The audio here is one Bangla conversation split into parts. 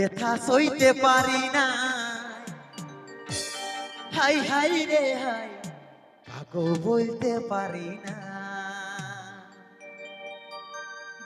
ব্যথা সইতে পারি না। হাই হাই রে হাই, কাকো বলতে পারি না।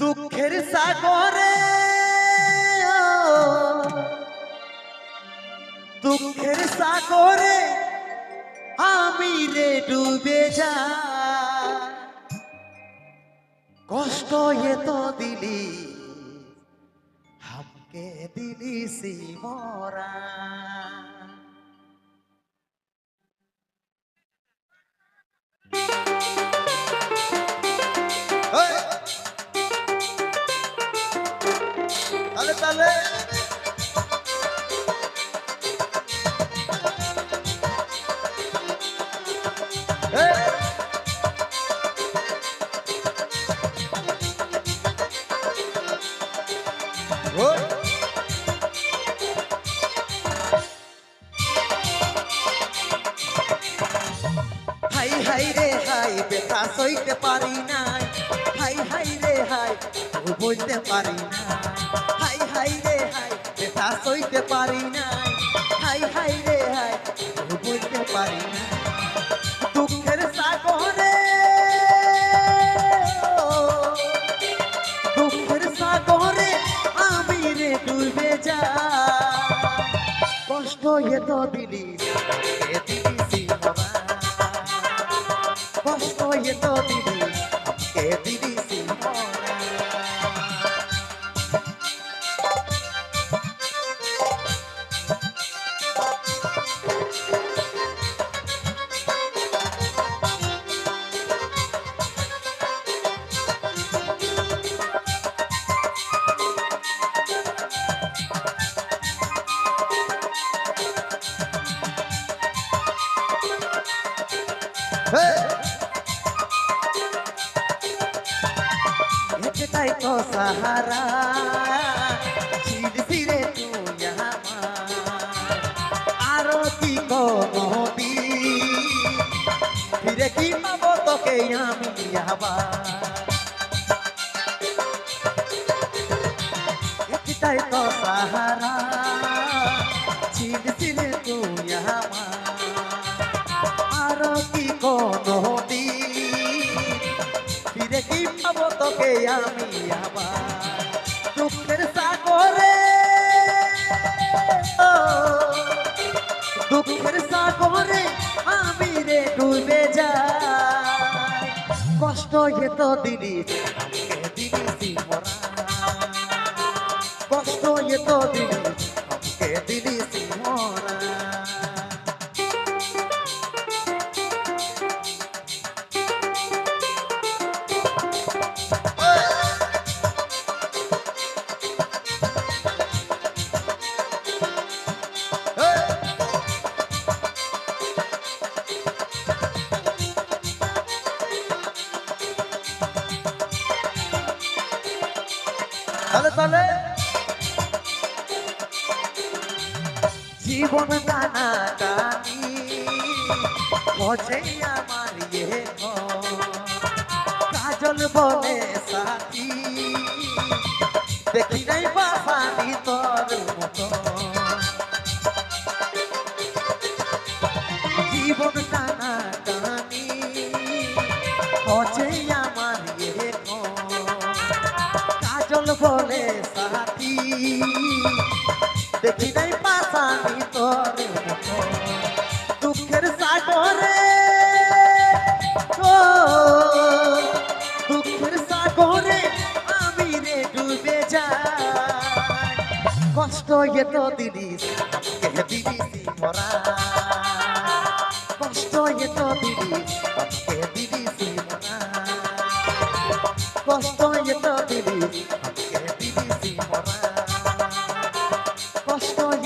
দুঃখের সাগরে দুঃখের সাগরে আমি রে ডুবে যা। কষ্ট এ তো দিলি হামকে দিলি সিমরা তাহলে তাহলে হাই হাই রে হাই, বেটা সইতে পারি নাই। হাই হাই রে হাই ও বলতে পারি না হাই হাই রে হাই, বেটা সইতে পারি নাই। হাই হাই রে হাই বলতে পারি না দুঃখের সাগরে দুঃখের সাগরে আমি রে ডুবে যা কষ্ট এত দিলি দিলি কষ্ট এত দিলি এ দিলি সিমরা একটাই তো সাহারা। ফিরে তুই আমার। আরও কি নদী ফিরে কি পাবো তোকে আমি একটাই তো সাহারা। ছিল ফিরে তুই আমার। আরও কি নদী ফিরে কি পাবো তোকে আমি আবার। দুঃখের সাগরে। দুঃখের সাগরে আমি রে ডুবে যাই। কষ্ট এত দিলি সিমরা কষ্ট এত দিলি আমাকে তাহলে তাহলে জীবন টানা টানি বোঝে আমার ইয়ে। কাজল বলে সাথী, দেখি নাই বাসানি তোর মতো জীবন টানা টানি বোঝে পাশানি তোর। দুঃখের সাগরে ও, দুঃখের সাগরে আমি রে ডুবে যাই কষ্ট এত দিলিস কে দিলিস মরা কষ্ট এত দিলিস